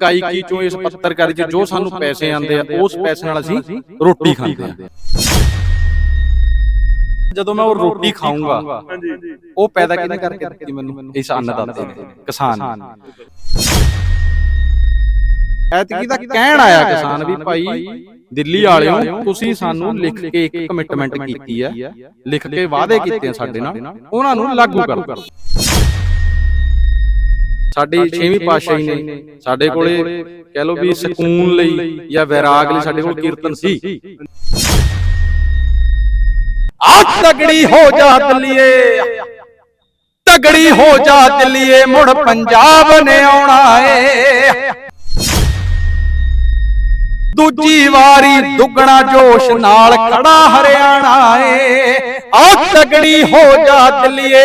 ਗਾਇਕੀ ਚੋਂ ਇਸ ਪੱਤਰਕਾਰੀ ਚ ਜੋ ਸਾਨੂੰ ਪੈਸੇ ਆਉਂਦੇ ਆ ਉਸ ਪੈਸੇ ਨਾਲ ਅਸੀਂ ਰੋਟੀ ਖਾਂਦੇ ਆ। ਜਦੋਂ ਮੈਂ ਉਹ ਰੋਟੀ ਖਾਊਂਗਾ ਉਹ ਪੈਦਾ ਕਿਹਨੇ ਕਰਕੇ ਦਿੱਤੀ ਮੈਨੂੰ? ਇਸ ਅੰਨਦਾਤੇ ਨੇ। ਕਿਸਾਨ ਐਤਕੀ ਦਾ ਕਹਿਣ ਆਇਆ ਕਿਸਾਨ ਵੀ ਭਾਈ ਦਿੱਲੀ ਵਾਲਿਓ ਤੁਸੀਂ ਸਾਨੂੰ ਲਿਖ ਕੇ ਇੱਕ ਕਮਿਟਮੈਂਟ ਕੀਤੀ ਹੈ ਲਿਖ ਕੇ ਵਾਅਦੇ ਕੀਤੇ ਆ ਸਾਡੇ ਨਾਲ। ਉਹਨਾਂ ਨੂੰ ਲਾਗੂ ਕਰੋ। ਸਾਡੀ 6ਵੀਂ ਪਾਤਸ਼ਾਹੀ ਨੇ ਸਾਡੇ ਕੋਲੇ ਕਹਿ ਲਓ ਵੀ ਸਕੂਨ ਲਈ ਜਾਂ ਵਿਰਾਗ ਲਈ ਸਾਡੇ ਕੋਲ ਕੀਰਤਨ ਸੀ। ਆ ਤਗੜੀ ਹੋ ਜਾ ਦਿੱਲੀਏ ਤਗੜੀ ਹੋ ਜਾ ਦਿੱਲੀਏ ਮੁੜ ਪੰਜਾਬ ਨੇ ਆਉਣਾ ਏ। ਦੂਜੀ ਵਾਰੀ ਦੁੱਗਣਾ ਜੋਸ਼ ਨਾਲ ਖੜਾ ਹਰਿਆਣਾ ਏ। ਆ ਤਗੜੀ ਹੋ ਜਾ ਦਿੱਲੀਏ।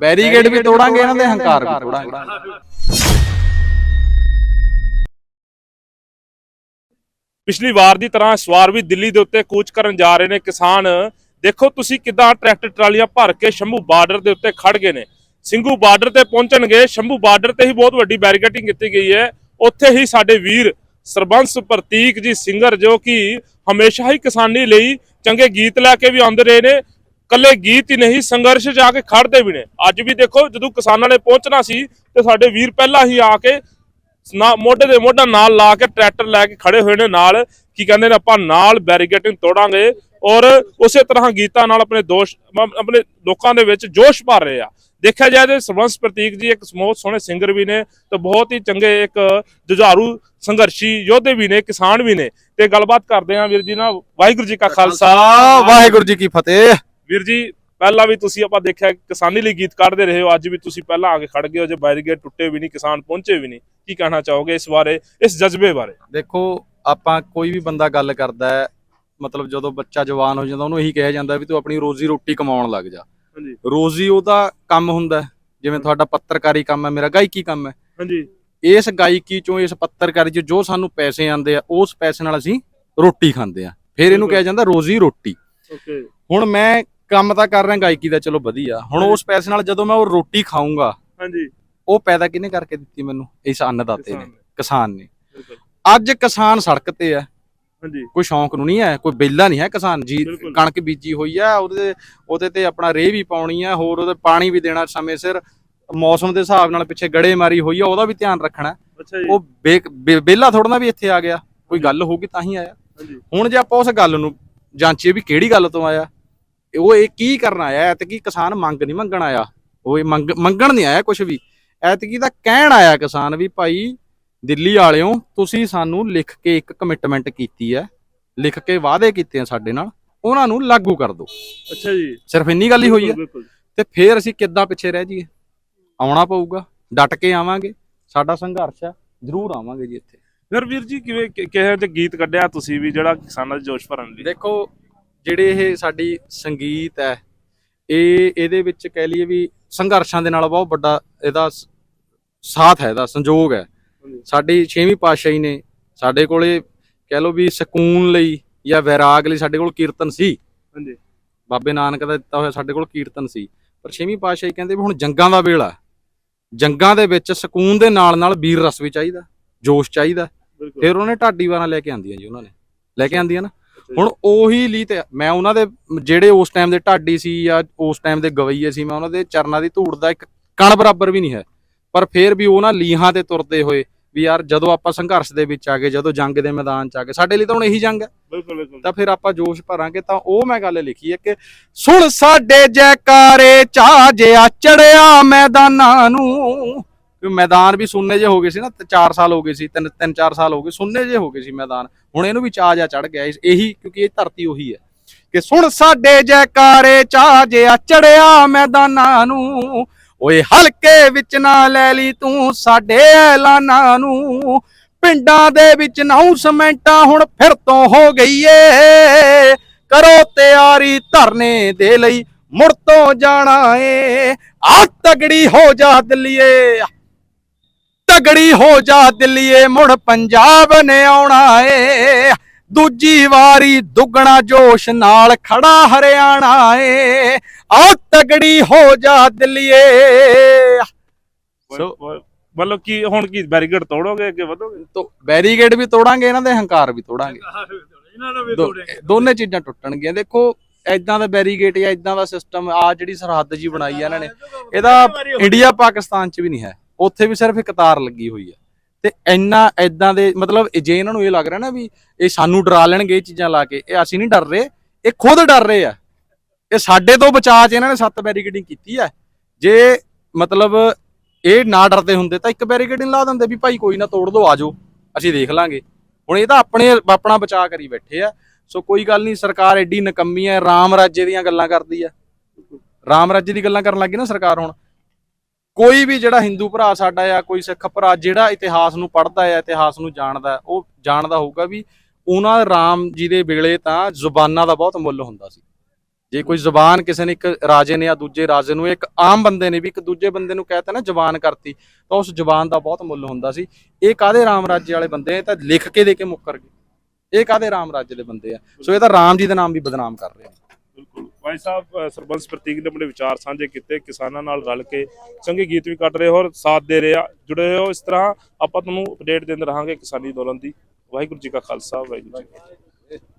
ਬੈਰੀਗੇਡ ਵੀ ਤੋੜਾਂਗੇ ਇਹਨਾਂ ਦੇ ਹੰਕਾਰ ਵੀ ਤੋੜਾਂਗੇ। ਪਿਛਲੀ ਵਾਰ ਦੀ ਤਰ੍ਹਾਂ ਇਸ ਵਾਰ ਵੀ ਦਿੱਲੀ ਦੇ ਉੱਤੇ ਕੂਚ ਕਰਨ ਜਾ ਰਹੇ ਨੇ ਕਿਸਾਨ। ਦੇਖੋ ਤੁਸੀਂ ਕਿਦਾਂ ਟਰੈਕਟਰ ਟਰਾਲੀਆਂ ਭਰ ਕੇ ਸ਼ੰਭੂ ਬਾਰਡਰ ਦੇ ਉੱਤੇ ਖੜ ਗਏ ਨੇ। ਸਿੰਘੂ ਬਾਰਡਰ ਤੇ ਪਹੁੰਚਣਗੇ ਸ਼ੰਭੂ ਬਾਰਡਰ ਤੇ ਹੀ ਬਹੁਤ ਵੱਡੀ ਬੈਰੀਕੇਡਿੰਗ ਕੀਤੀ ਗਈ ਹੈ। ਉੱਥੇ ਹੀ ਸਾਡੇ ਵੀਰ ਸਰਬੰਸ ਪ੍ਰਤੀਕ ਜੀ ਸਿੰਗਰ ਜੋ ਕਿ ਹਮੇਸ਼ਾ ਹੀ ਕਿਸਾਨੀ ਲਈ ਚੰਗੇ ਗੀਤ ਲੈ ਕੇ ਵੀ ਆਉਂਦੇ ਰਹੇ ਨੇ। ਕੱਲੇ ਗੀਤ ਹੀ ਨਹੀਂ, ਸੰਘਰਸ਼ ਜਾ ਕੇ ਖੜਦੇ ਵੀ ਨੇ। ਅੱਜ ਵੀ ਦੇਖੋ, ਜਦੋਂ ਕਿਸਾਨਾਂ ਨੇ ਪਹੁੰਚਣਾ ਸੀ ਤੇ ਸਾਡੇ ਵੀਰ ਪਹਿਲਾਂ ਹੀ ਆ ਕੇ ਮੋਢੇ ਦੇ ਮੋਢਾ ਨਾਲ ਲਾ ਕੇ ਟਰੈਕਟਰ ਲੈ ਕੇ ਖੜੇ ਹੋਏ ਨੇ ਨਾਲ। ਕੀ ਕਹਿੰਦੇ ਨੇ, ਆਪਾਂ ਨਾਲ ਬੈਰੀਕੇਡਿੰਗ ਤੋੜਾਂਗੇ ਔਰ ਉਸੇ ਤਰ੍ਹਾਂ ਗੀਤਾਂ ਨਾਲ ਆਪਣੇ ਦੋਸ਼ ਆਪਣੇ ਲੋਕਾਂ ਦੇ ਵਿੱਚ ਜੋਸ਼ ਭਰ ਰਹੇ ਆ। ਦੇਖਿਆ ਜਾਏ ਤੇ ਸਰਬੰਸ ਪ੍ਰਤੀਕ ਜੀ, ਇੱਕ ਬਹੁਤ ਸੋਹਣੇ ਸਿੰਗਰ ਵੀ ਨੇ ਤੇ ਬਹੁਤ ਹੀ ਚੰਗੇ ਇੱਕ ਜੁਝਾਰੂ ਸੰਘਰਸ਼ੀ ਯੋਧੇ ਵੀ ਨੇ, ਕਿਸਾਨ ਵੀ ਨੇ। ਤੇ ਗੱਲਬਾਤ ਕਰਦੇ ਆ ਵੀਰ ਜੀ ਨਾਲ। ਵਾਹਿਗੁਰੂ ਜੀ ਕਾ ਖਾਲਸਾ, ਵਾਹਿਗੁਰੂ ਜੀ ਕੀ ਫਤਿਹ। ਵੀਰ ਜੀ ਪਹਿਲਾਂ ਵੀ ਤੁਸੀਂ ਆਪਾਂ ਦੇਖਿਆ ਕਿਸਾਨੀ ਲਈ ਗੀਤ ਕੱਢਦੇ ਰਹੇ ਹੋ ਅੱਜ ਵੀ ਤੁਸੀਂ ਪਹਿਲਾਂ ਆ ਕੇ ਖੜ ਗਏ ਹੋ ਜੇ ਬੈਰੀਗੇਡ ਟੁੱਟੇ ਵੀ ਨਹੀਂ ਕਿਸਾਨ ਪਹੁੰਚੇ ਵੀ ਨਹੀਂ ਕੀ ਕਹਿਣਾ ਚਾਹੋਗੇ ਇਸ ਬਾਰੇ ਇਸ ਜਜ਼ਬੇ ਬਾਰੇ? ਦੇਖੋ ਆਪਾਂ ਕੋਈ ਵੀ ਬੰਦਾ ਗੱਲ ਕਰਦਾ ਹੈ ਮਤਲਬ ਜਦੋਂ ਬੱਚਾ ਜਵਾਨ ਹੋ ਜਾਂਦਾ ਉਹਨੂੰ ਇਹੀ ਕਿਹਾ ਜਾਂਦਾ ਵੀ ਤੂੰ ਆਪਣੀ ਰੋਜ਼ੀ ਰੋਟੀ ਕਮਾਉਣ ਲੱਗ ਜਾ। ਹਾਂਜੀ। ਰੋਜ਼ੀ ਉਹਦਾ ਕੰਮ ਹੁੰਦਾ। ਜਿਵੇਂ ਤੁਹਾਡਾ ਪੱਤਰਕਾਰੀ ਕੰਮ ਹੈ ਮੇਰਾ ਗਾਇਕੀ ਕੰਮ ਹੈ। ਹਾਂਜੀ। ਇਸ ਗਾਇਕੀ ਚੋਂ ਇਸ ਪੱਤਰਕਾਰੀ ਚ ਜੋ ਸਾਨੂੰ ਪੈਸੇ ਆਉਂਦੇ ਆ ਉਸ ਪੈਸੇ ਨਾਲ ਅਸੀਂ ਰੋਟੀ ਖਾਂਦੇ ਆ। ਫਿਰ ਇਹਨੂੰ ਕਿਹਾ ਜਾਂਦਾ ਰੋਜ਼ੀ ਰੋਟੀ। ਓਕੇ। ਹੁਣ ਮੈਂ ਕੰਮ ਤਾਂ ਕਰ ਰਿਹਾ ਗਾਇਕੀ ਦਾ ਚਲੋ ਵਧੀਆ। ਹੁਣ ਉਸ ਪੈਸੇ ਨਾਲ ਜਦੋਂ ਮੈਂ ਉਹ ਰੋਟੀ ਖਾਊਂਗਾ ਹਾਂਜੀ। ਉਹ ਪੈਦਾ ਕਿਹਨੇ ਕਰਕੇ ਦਿੱਤੀ ਮੈਨੂੰ? ਇਸ ਅੰਨਦਾਤੇ ਨੇ ਕਿਸਾਨ ਨੇ। ਨੇ। ਅੱਜ ਕਿਸਾਨ ਸੜਕ ਤੇ ਹੈ। ਹਾਂਜੀ। ਕੋਈ ਸ਼ੌਂਕ ਨੂੰ ਨਹੀਂ ਹੈ ਕੋਈ ਬੇਲਾ ਨਹੀਂ ਹੈ ਕਿਸਾਨ। ਜੀ। ਕਣਕ ਬੀਜੀ ਹੋਈ ਆ ਉਹਦੇ ਉਹਦੇ ਤੇ ਆਪਣਾ ਰੇਹ ਵੀ ਪਾਉਣੀ ਆ ਹੋਰ ਉਹਦੇ ਪਾਣੀ ਵੀ ਦੇਣਾ ਸਮੇਂ ਸਿਰ। ਮੌਸਮ ਦੇ ਹਿਸਾਬ ਨਾਲ ਪਿੱਛੇ ਗੜੇ ਮਾਰੀ ਹੋਈ ਆ ਉਹਦਾ ਵੀ ਧਿਆਨ ਰੱਖਣਾ ਅੱਛਾ ਜੀ। ਉਹ ਬੇਲਾ ਥੋੜਾ ਵੀ ਇੱਥੇ ਆ ਗਿਆ। ਕੋਈ ਗੱਲ ਹੋਊਗੀ ਤਾਂ ਹੀ ਆਇਆ। ਹਾਂਜੀ। ਹੁਣ ਜੇ ਆਪਾਂ ਉਸ ਗੱਲ ਨੂੰ ਜਾਂਚੀਏ ਵੀ ਕਿਹੜੀ ਗੱਲ ਤੋਂ ਆਇਆ। ਉਹ ਇਹ ਕੀ ਕਰਨ ਆਇਆ? ਐਤਕੀ ਕਿਸਾਨ ਮੰਗ ਨਹੀਂ ਮੰਗਣ ਆਇਆ। ਉਹ ਇਹ ਮੰਗ ਮੰਗਣ ਨਹੀਂ ਆਇਆ ਕੁਝ ਵੀ। ਐਤਕੀ ਦਾ ਕਹਿਣ ਆਇਆ ਕਿਸਾਨ ਵੀ ਭਾਈ ਦਿੱਲੀ ਵਾਲਿਓ ਤੁਸੀਂ ਸਾਨੂੰ ਲਿਖ ਕੇ ਇੱਕ ਕਮਿਟਮੈਂਟ ਕੀਤੀ ਹੈ। ਲਿਖ ਕੇ ਵਾਅਦੇ ਕੀਤੇ ਆ ਸਾਡੇ ਨਾਲ। ਉਹਨਾਂ ਨੂੰ ਲਾਗੂ ਕਰ ਦਿਓ। ਅੱਛਾ ਜੀ। ਸਿਰਫ ਇੰਨੀ ਗੱਲ ਹੀ ਹੋਈ ਹੈ। ਤੇ ਫੇਰ ਅਸੀਂ ਕਿੱਦਾਂ ਪਿੱਛੇ ਰਹਿ ਜਾਈਏ? ਆਉਣਾ ਪਊਗਾ। ਡਟ ਕੇ ਆਵਾਂਗੇ। ਸਾਡਾ ਸੰਘਰਸ਼ ਹੈ ਜ਼ਰੂਰ ਆਵਾਂਗੇ ਜੀ ਇੱਥੇ। ਫਿਰ ਵੀਰ ਜੀ ਕਿਵੇਂ ਕਿਹੋ ਜਿਹਾ ਗੀਤ ਕੱਢਿਆ ਤੁਸੀਂ ਵੀ ਜਿਹੜਾ ਕਿਸਾਨਾਂ ਦੇ ਜੋਸ਼ ਭਰਨ ਲਈ? ਦੇਖੋ ਜਿਹੜੇ ਇਹ ਸਾਡੀ ਸੰਗੀਤ ਹੈ ਇਹ ਇਹਦੇ ਵਿੱਚ ਕਹਿ ਲਈਏ ਵੀ ਸੰਘਰਸ਼ਾਂ ਦੇ ਨਾਲ ਬਹੁਤ ਵੱਡਾ ਇਹਦਾ ਸਾਥ ਹੈ ਇਹਦਾ ਸੰਯੋਗ ਹੈ। ਸਾਡੀ 6ਵੀਂ ਪਾਤਸ਼ਾਹੀ ਨੇ ਸਾਡੇ ਕੋਲੇ ਕਹਿ ਲਓ ਵੀ ਸਕੂਨ ਲਈ ਜਾਂ ਵਿਰਾਗ ਲਈ ਸਾਡੇ ਕੋਲ ਕੀਰਤਨ ਸੀ। ਹਾਂਜੀ। ਬਾਬੇ ਨਾਨਕ ਦਾ ਦਿੱਤਾ ਹੋਇਆ ਸਾਡੇ ਕੋਲ ਕੀਰਤਨ ਸੀ। ਪਰ 6ਵੀਂ ਪਾਤਸ਼ਾਹੀ ਕਹਿੰਦੇ ਵੀ ਹੁਣ ਜੰਗਾਂ ਦਾ ਵੇਲਾ। ਜੰਗਾਂ ਦੇ ਵਿੱਚ ਸਕੂਨ ਦੇ ਨਾਲ ਨਾਲ ਵੀਰ ਰਸ ਵੀ ਚਾਹੀਦਾ ਜੋਸ਼ ਚਾਹੀਦਾ। ਫਿਰ ਉਹਨੇ ਢਾਡੀ ਵਾਰਾਂ ਲੈ ਕੇ ਆਂਦੀਆਂ ਜੀ ਉਹਨਾਂ ਨੇ। ਲੈ ਕੇ ਆਂਦੀਆਂ ਨਾ। ਹੁਣ ਉਹੀ ਲਈ ਤੇ ਮੈਂ ਉਹਨਾਂ ਦੇ ਜਿਹੜੇ ਉਸ ਟਾਈਮ ਦੇ ਢਾਡੀ ਸੀ ਜਾਂ ਉਸ ਟਾਈਮ ਦੇ ਗਵਈਏ ਸੀ ਮੈਂ ਉਹਨਾਂ ਦੇ ਚਰਨਾਂ ਦੀ ਧੂੜ ਦਾ ਇੱਕ ਕਣ ਬਰਾਬਰ ਵੀ ਨਹੀਂ ਹੈ। ਪਰ ਫਿਰ ਵੀ ਉਹਨਾਂ ਲੀਹਾਂ ਤੇ ਤੁਰਦੇ ਹੋਏ ਵੀ ਯਾਰ ਜਦੋਂ ਆਪਾਂ ਸੰਘਰਸ਼ ਦੇ ਵਿੱਚ ਆ ਗਏ ਜਦੋਂ ਜੰਗ ਦੇ ਮੈਦਾਨ 'ਚ ਆ ਗਏ ਸਾਡੇ ਲਈ ਤਾਂ ਹੁਣ ਇਹੀ ਜੰਗ ਹੈ। ਬਿਲਕੁਲ ਬਿਲਕੁਲ। ਤਾਂ ਫਿਰ ਆਪਾਂ ਜੋਸ਼ ਭਰਾਂਗੇ। ਤਾਂ ਉਹ ਮੈਂ ਗੱਲ ਲਿਖੀ ਹੈ ਕਿ ਸੁਣ ਸਾਡੇ ਜੈਕਾਰੇ ਚਾ ਜਿਆ ਚੜਿਆ ਮੈਦਾਨਾਂ ਨੂੰ। ਕਿ ਮੈਦਾਨ ਵੀ ਸੁੰਨੇ ਜੇ ਹੋ ਗਏ ਸੀ ਨਾ 4 ਸਾਲ ਹੋ ਗਏ ਸੀ, ਤਿੰਨ ਤਿੰਨ 4 ਸਾਲ ਹੋ ਗਏ, ਸੁੰਨੇ ਜੇ ਹੋ ਗਏ ਸੀ ਮੈਦਾਨ। ਹੁਣ ਇਹਨੂੰ ਵੀ ਚਾਹ ਜਾ ਚੜ ਗਿਆ ਇਹੀ ਕਿਉਂਕਿ ਇਹ ਧਰਤੀ ਉਹੀ ਹੈ। ਕਿ ਸੁਣ ਸਾਡੇ ਜੈਕਾਰੇ ਚਾ ਜਿਆ ਚੜਿਆ ਮੈਦਾਨਾਂ ਨੂੰ, ਓਏ ਹਲਕੇ ਵਿੱਚ ਨਾ ਲੈ ਲਈ ਤੂੰ ਸਾਡੇ ਐਲਾਨਾਂ ਨੂੰ। ਪਿੰਡਾਂ ਦੇ ਵਿੱਚ ਅਨਾਉਂਸਮੈਂਟਾਂ ਹੁਣ ਫਿਰ ਤੋਂ ਹੋ ਗਈ ਏ। ਕਰੋ ਤਿਆਰੀ ਧਰਨੇ ਦੇ ਲਈ, ਮੁੜ ਤੋਂ ਜਾਣਾ ਏ। ਆ ਤਗੜੀ ਹੋ ਜਾ ਦਿੱਲੀਏ ਤਗੜੀ ਹੋ ਜਾ ਦਿੱਲੀਏ ਮੁੜ ਪੰਜਾਬ ਨੇ ਆਉਣਾ ਏ। ਦੂਜੀ ਵਾਰੀ ਦੁੱਗਣਾ ਜੋਸ਼ ਨਾਲ ਖੜਾ ਹਰਿਆਣਾ ਏ। ਆ ਤਗੜੀ ਹੋ ਜਾ ਦਿੱਲੀਏ। ਸੋ- ਮਤਲਬ ਕੀ ਹੁਣ ਕੀ ਬੈਰੀਕੇਡ ਤੋੜੋਗੇ ਅੱਗੇ ਵਧੋਗੇ? ਤੋ ਬੈਰੀਗੇਡ ਵੀ ਤੋੜਾਂਗੇ ਇਹਨਾਂ ਦੇ ਹੰਕਾਰ ਵੀ ਤੋੜਾਂਗੇ। ਦੋ- ਦੋਨੇ ਚੀਜ਼ਾਂ ਟੁੱਟਣਗੀਆਂ। ਦੇਖੋ ਐਦਾਂ ਦਾ ਬੈਰੀਗੇਟ ਜਾਂ ਐਦਾਂ ਦਾ ਸਿਸਟਮ ਆ ਜਿਹੜੀ ਸਰਹੱਦ ਜੀ ਬਣਾਈ ਆ ਇਹਨਾਂ ਨੇ ਇਹਦਾ ਇੰਡੀਆ ਪਾਕਿਸਤਾਨ 'ਚ ਵੀ ਨਹੀਂ ਹੈ। ਉੱਥੇ ਵੀ ਸਿਰਫ ਇੱਕ ਤਾਰ ਲੱਗੀ ਹੋਈ ਆ। ਤੇ ਇੰਨਾ ਐਦਾਂ ਦੇ ਮਤਲਬ ਜੇ ਇਹਨਾਂ ਨੂੰ ਇਹ ਲੱਗ ਰਿਹਾ ਨਾ ਵੀ ਇਹ ਸਾਨੂੰ ਡਰਾ ਲੈਣਗੇ ਇਹ ਚੀਜ਼ਾਂ ਲਾ ਕੇ, ਇਹ ਅਸੀਂ ਨਹੀਂ ਡਰ ਰਹੇ, ਇਹ ਖੁਦ ਡਰ ਰਹੇ ਆ। ਇਹ ਸਾਡੇ ਤੋਂ ਬਚਾਅ 'ਚ ਇਹਨਾਂ ਨੇ ਸੱਤ ਬੈਰੀਕੇਡਿੰਗ ਕੀਤੀ ਆ। ਜੇ ਮਤਲਬ ਇਹ ਨਾ ਡਰਦੇ ਹੁੰਦੇ ਤਾਂ ਇੱਕ ਬੈਰੀਕੇਡਿੰਗ ਲਾ ਦਿੰਦੇ ਵੀ ਭਾਈ ਕੋਈ ਨਾ ਤੋੜ ਦੋ ਆਜੋ ਅਸੀਂ ਦੇਖ ਲਾਂਗੇ। ਹੁਣ ਇਹ ਤਾਂ ਆਪਣੇ ਆਪਣਾ ਬਚਾਅ ਕਰੀ ਬੈਠੇ ਆ। ਸੋ ਕੋਈ ਗੱਲ ਨਹੀਂ, ਸਰਕਾਰ ਐਡੀ ਨਕੰਮੀ ਹੈ ਰਾਮ ਰਾਜੇ ਦੀਆਂ ਗੱਲਾਂ ਕਰਦੀ ਆ। ਰਾਮ ਰਾਜੇ ਦੀ ਗੱਲਾਂ ਕਰਨ ਲੱਗੀ ਨਾ ਸਰਕਾਰ ਹੁਣ। ਕੋਈ ਵੀ ਜਿਹੜਾ ਹਿੰਦੂ ਭਰਾ ਸਾਡਾ ਆ, ਕੋਈ ਸਿੱਖ ਭਰਾ ਜਿਹੜਾ ਇਤਿਹਾਸ ਨੂੰ ਪੜ੍ਹਦਾ ਆ, ਇਤਿਹਾਸ ਨੂੰ ਜਾਣਦਾ, ਉਹ ਜਾਣਦਾ ਹੋਊਗਾ ਵੀ ਉਹਨਾਂ ਰਾਮ ਜੀ ਦੇ ਵੇਲੇ ਤਾਂ ਜ਼ੁਬਾਨਾਂ ਦਾ ਬਹੁਤ ਮੁੱਲ ਹੁੰਦਾ ਸੀ। ਜੇ ਕੋਈ ਜ਼ੁਬਾਨ ਕਿਸੇ ਨੇ ਇੱਕ ਰਾਜੇ ਨੇ ਜਾਂ ਦੂਜੇ ਰਾਜੇ ਨੂੰ, ਇੱਕ ਆਮ ਬੰਦੇ ਨੇ ਵੀ ਇੱਕ ਦੂਜੇ ਬੰਦੇ ਨੂੰ ਕਹਿਤਾ ਨਾ ਜ਼ੁਬਾਨ ਕਰਤੀ, ਤਾਂ ਉਸ ਜ਼ੁਬਾਨ ਦਾ ਬਹੁਤ ਮੁੱਲ ਹੁੰਦਾ ਸੀ। ਇਹ ਕਾਦੇ ਰਾਮ ਰਾਜੇ ਵਾਲੇ ਬੰਦੇ ਆ? ਤਾਂ ਲਿਖ ਕੇ ਦੇ ਕੇ ਮੁੱਕਰ ਗਏ। ਇਹ ਕਾਦੇ ਰਾਮ ਰਾਜੇ ਦੇ ਬੰਦੇ ਆ? ਸੋ ਇਹ ਤਾਂ ਰਾਮ ਜੀ ਦਾ ਨਾਮ ਵੀ ਬਦਨਾਮ ਕਰ ਰਹੇ ਆ। ਬਿਲਕੁਲ ਭਾਈ ਸਾਹਿਬ ਸਰਪੰਚ ਪ੍ਰਤੀਕ ਨੇ ਆਪਣੇ ਵਿਚਾਰ ਸਾਂਝੇ ਕੀਤੇ, ਕਿਸਾਨਾਂ ਨਾਲ ਰਲ ਕੇ ਚੰਗੇ ਗੀਤ ਵੀ ਕੱਢ ਰਹੇ ਹੋ ਔਰ ਸਾਥ ਦੇ ਰਹੇ ਆ, ਜੁੜੇ ਹੋ। ਇਸ ਤਰ੍ਹਾਂ ਆਪਾਂ ਤੁਹਾਨੂੰ ਅਪਡੇਟ ਦਿੰਦੇ ਰਹਾਂਗੇ ਕਿਸਾਨੀ ਅੰਦੋਲਨ ਦੀ। ਵਾਹਿਗੁਰੂ ਜੀ ਕਾ ਖਾਲਸਾ, ਵਾਹਿਗੁਰੂ ਜੀ